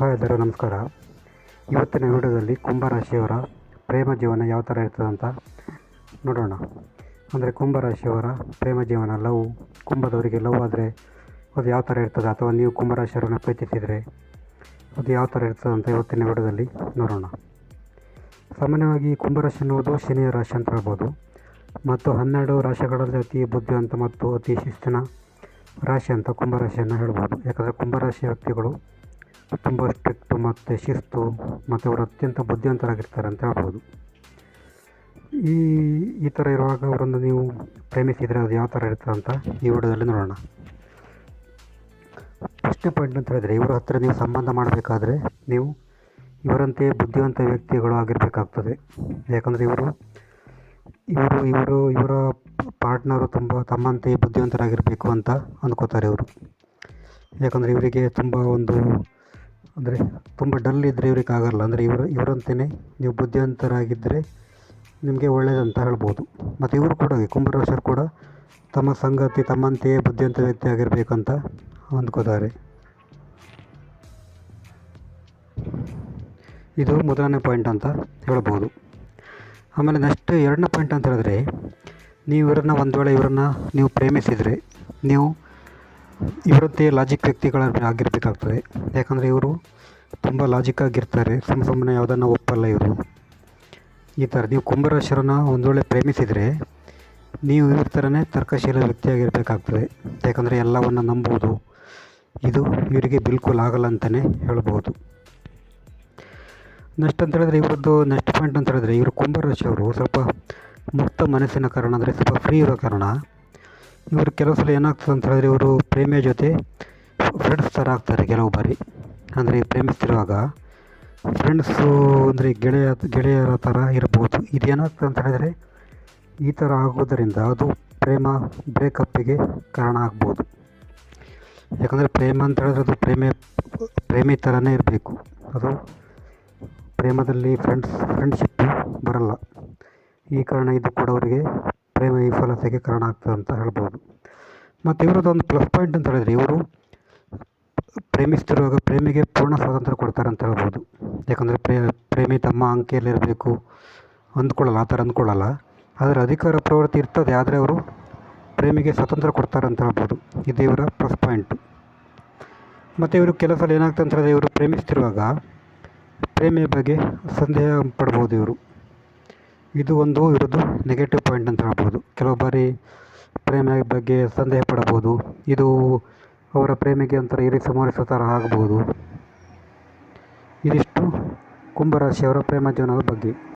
Hi ಎಲ್ಲರೂ ನಮಸ್ಕಾರ. ಇವತ್ತಿನ ವಿಡಿಯೋದಲ್ಲಿ ಕುಂಭರಾಶಿಯವರ ಪ್ರೇಮ ಜೀವನ ಯಾವ ಥರ ಇರ್ತದೆ ಅಂತ ನೋಡೋಣ. ಅಂದರೆ ಕುಂಭರಾಶಿಯವರ ಪ್ರೇಮ ಜೀವನ, ಲವ್, ಕುಂಭದವರಿಗೆ ಲವ್ ಆದರೆ ಅದು ಯಾವ ಥರ ಇರ್ತದೆ ಅಥವಾ ನೀವು ಕುಂಭರಾಶಿಯವರನ್ನು ಪ್ರೀತಿಸಿದರೆ ಅದು ಯಾವ ಥರ ಇರ್ತದೆ ಅಂತ ಇವತ್ತಿನ ವಿಡಿಯೋದಲ್ಲಿ ನೋಡೋಣ. ಸಾಮಾನ್ಯವಾಗಿ ಕುಂಭರಾಶಿ ಅನ್ನುವುದು ಶನಿಯ ರಾಶಿ ಅಂತ ಹೇಳ್ಬೋದು. ಮತ್ತು ಹನ್ನೆರಡು ರಾಶಿಗಳಲ್ಲಿ ಅತಿ ಬುದ್ಧಿವಂತ ಮತ್ತು ಅತಿ ಶಿಸ್ತಿನ ರಾಶಿ ಅಂತ ಕುಂಭರಾಶಿಯನ್ನು ಹೇಳ್ಬೋದು. ಯಾಕಂದರೆ ಕುಂಭರಾಶಿ ವ್ಯಕ್ತಿಗಳು ತುಂಬ ಸ್ಟ್ರಿಕ್ಟು ಮತ್ತು ಶಿಸ್ತು, ಮತ್ತು ಅವರು ಅತ್ಯಂತ ಬುದ್ಧಿವಂತರಾಗಿರ್ತಾರೆ ಅಂತ ಹೇಳ್ಬೋದು. ಈ ಈ ಥರ ಇರುವಾಗ ಅವರನ್ನು ನೀವು ಪ್ರೇಮಿಸಿದರೆ ಅದು ಯಾವ ಥರ ಇರ್ತದೆ ಅಂತ ಈ ವಿಡಿಯೋದಲ್ಲಿ ನೋಡೋಣ. ಫಸ್ಟ್ ಪಾಯಿಂಟ್ ಅಂತ ಹೇಳಿದರೆ, ಇವರ ಹತ್ತಿರ ನೀವು ಸಂಬಂಧ ಮಾಡಬೇಕಾದ್ರೆ ನೀವು ಇವರಂತೆ ಬುದ್ಧಿವಂತ ವ್ಯಕ್ತಿಗಳು ಆಗಿರಬೇಕಾಗ್ತದೆ. ಯಾಕಂದರೆ ಇವರು ಇವರು ಇವರು, ಇವರ ಪಾರ್ಟ್ನರು ತುಂಬ, ತಮ್ಮಂತೆ ಬುದ್ಧಿವಂತರಾಗಿರಬೇಕು ಅಂತ ಅಂದ್ಕೋತಾರೆ ಇವರು. ಯಾಕಂದರೆ ಇವರಿಗೆ ತುಂಬ ಒಂದು ಅಂದರೆ ತುಂಬ ಡಲ್ ಇದ್ದರೆ ಇವ್ರಿಗೆ ಆಗೋಲ್ಲ. ಅಂದರೆ ಇವರು ಇವರಂತೆಯೇ ನೀವು ಬುದ್ಧಿವಂತರಾಗಿದ್ದರೆ ನಿಮಗೆ ಒಳ್ಳೆಯದಂತ ಹೇಳ್ಬೋದು. ಮತ್ತು ಇವರು ಕೂಡ ಕುಂಭರಾಶರು ಕೂಡ ತಮ್ಮ ಸಂಗತಿ, ತಮ್ಮಂತೆಯೇ ಬುದ್ಧಿವಂತ ವ್ಯಕ್ತಿ ಆಗಿರಬೇಕಂತ ಅಂದ್ಕೋತಾರೆ. ಇದು ಮೊದಲನೇ ಪಾಯಿಂಟ್ ಅಂತ ಹೇಳ್ಬೋದು. ಆಮೇಲೆ ನೆಕ್ಸ್ಟ್ ಎರಡನೇ ಪಾಯಿಂಟ್ ಅಂತ ಹೇಳಿದ್ರೆ ನೀವು ಇವರನ್ನು ಒಂದು ವೇಳೆ ಇವರನ್ನು ನೀವು ಪ್ರೇಮಿಸಿದರೆ, ನೀವು ಇವರಂತೆ ಲಾಜಿಕ್ ವ್ಯಕ್ತಿಗಳ ಆಗಿರಬೇಕಾಗ್ತದೆ. ಯಾಕಂದರೆ ಇವರು ತುಂಬ ಲಾಜಿಕ್ ಆಗಿರ್ತಾರೆ. ಸುಮ್ಮ ಸುಮ್ಮನೆ ಯಾವುದನ್ನು ಒಪ್ಪಲ್ಲ ಇವರು. ಈ ಥರ ನೀವು ಕುಂಭರಾಶರನ್ನು ವೇಳೆ ಪ್ರೇಮಿಸಿದರೆ ನೀವು ಇವ್ರ ಥರನೇ ತರ್ಕಶೀಲ ವ್ಯಕ್ತಿಯಾಗಿರಬೇಕಾಗ್ತದೆ ಯಾಕಂದರೆ ಎಲ್ಲವನ್ನು ನಂಬುವುದು ಇದು ಇವರಿಗೆ ಬಿಲ್ಕುಲ್ ಆಗಲ್ಲ ಅಂತಲೇ ಹೇಳ್ಬೋದು. ನೆಕ್ಸ್ಟ್ ಅಂತ ಹೇಳಿದ್ರೆ ಇವರದ್ದು ನೆಕ್ಸ್ಟ್ ಪಾಯಿಂಟ್ ಅಂತ ಹೇಳಿದ್ರೆ ಇವರು ಕುಂಭರಾಶಿಯವರು ಸ್ವಲ್ಪ ಮುಕ್ತ ಮನಸ್ಸಿನ ಕಾರಣ ಅಂದರೆ ಸ್ವಲ್ಪ ಫ್ರೀ ಇರೋ ಕಾರಣ ಇವರು ಕೆಲವು ಸಲ ಏನಾಗ್ತದೆ ಅಂತ ಹೇಳಿದ್ರೆ ಇವರು ಪ್ರೇಮಿಯ ಜೊತೆ ಫ್ರೆಂಡ್ಸ್ ಥರ ಆಗ್ತಾರೆ ಕೆಲವು ಬಾರಿ. ಅಂದರೆ ಪ್ರೇಮಿಸ್ತಿರುವಾಗ ಫ್ರೆಂಡ್ಸು ಅಂದರೆ ಗೆಳೆಯ, ಗೆಳೆಯರ ಥರ ಇರ್ಬೋದು ಇದೇನಾಗ್ತದೆ ಅಂತ ಹೇಳಿದರೆ ಈ ಥರ ಆಗೋದರಿಂದ ಅದು ಪ್ರೇಮ ಬ್ರೇಕಪ್ಪಿಗೆ ಕಾರಣ ಆಗ್ಬೋದು. ಯಾಕಂದರೆ ಪ್ರೇಮ ಅಂತ ಹೇಳಿದ್ರೆ ಅದು ಪ್ರೇಮ, ಪ್ರೇಮಿ ಥರನೇ ಇರಬೇಕು. ಅದು ಪ್ರೇಮದಲ್ಲಿ ಫ್ರೆಂಡ್ಸ್ ಫ್ರೆಂಡ್ಶಿಪ್ಪು ಬರಲ್ಲ. ಈ ಕಾರಣ ಇದು ಕೂಡ ಅವರಿಗೆ ಪ್ರೇಮ ವಿಫಲತೆಗೆ ಕಾರಣ ಆಗ್ತದೆ ಅಂತ ಹೇಳ್ಬೋದು. ಮತ್ತು ಒಂದು ಪ್ಲಸ್ ಪಾಯಿಂಟ್ ಅಂತ ಹೇಳಿದರೆ ಇವರು ಪ್ರೇಮಿಸ್ತಿರುವಾಗ ಪ್ರೇಮಿಗೆ ಪೂರ್ಣ ಸ್ವಾತಂತ್ರ್ಯ ಕೊಡ್ತಾರೆ ಅಂತ ಹೇಳ್ಬೋದು. ಯಾಕಂದರೆ ಪ್ರೇ, ಪ್ರೇಮಿ ತಮ್ಮ ಅಂಕೆಯಲ್ಲಿರಬೇಕು. ಅಂದ್ಕೊಳ್ಳಲ್ಲ, ಆ ಥರ ಅಂದ್ಕೊಳ್ಳಲ್ಲ. ಆದರೆ ಅಧಿಕಾರ ಪ್ರವೃತ್ತಿ ಇರ್ತದೆ, ಆದರೆ ಅವರು ಪ್ರೇಮಿಗೆ ಸ್ವಾತಂತ್ರ್ಯ ಕೊಡ್ತಾರೆ ಅಂತ ಹೇಳ್ಬೋದು. ಇದು ಇವರ ಪ್ಲಸ್ ಪಾಯಿಂಟು ಮತ್ತು ಇವರು ಕೆಲವು ಸಲ ಏನಾಗ್ತದೆ ಅಂತ ಹೇಳಿದ್ರೆ ಇವರು ಪ್ರೇಮಿಸ್ತಿರುವಾಗ ಪ್ರೇಮಿಯ ಬಗ್ಗೆ ಸಂದೇಹ ಪಡ್ಬೋದು ಇವರು. ಇದು ಒಂದು ಇರೋದು ನೆಗೆಟಿವ್ ಪಾಯಿಂಟ್ ಅಂತ ಹೇಳ್ಬೋದು. ಕೆಲವು ಬಾರಿ ಪ್ರೇಮಿಯ ಬಗ್ಗೆ ಸಂದೇಹ ಪಡಬಹುದು. ಇದು ಅವರ ಪ್ರೇಮಿಗೆ ಒಂಥರ ಇರಿಸು ಸಮರಿಸೋ ಥರ ಆಗ್ಬೋದು. ಇದಿಷ್ಟು ಕುಂಭರಾಶಿಯವರ ಪ್ರೇಮ ಜೀವನದ ಬಗ್ಗೆ.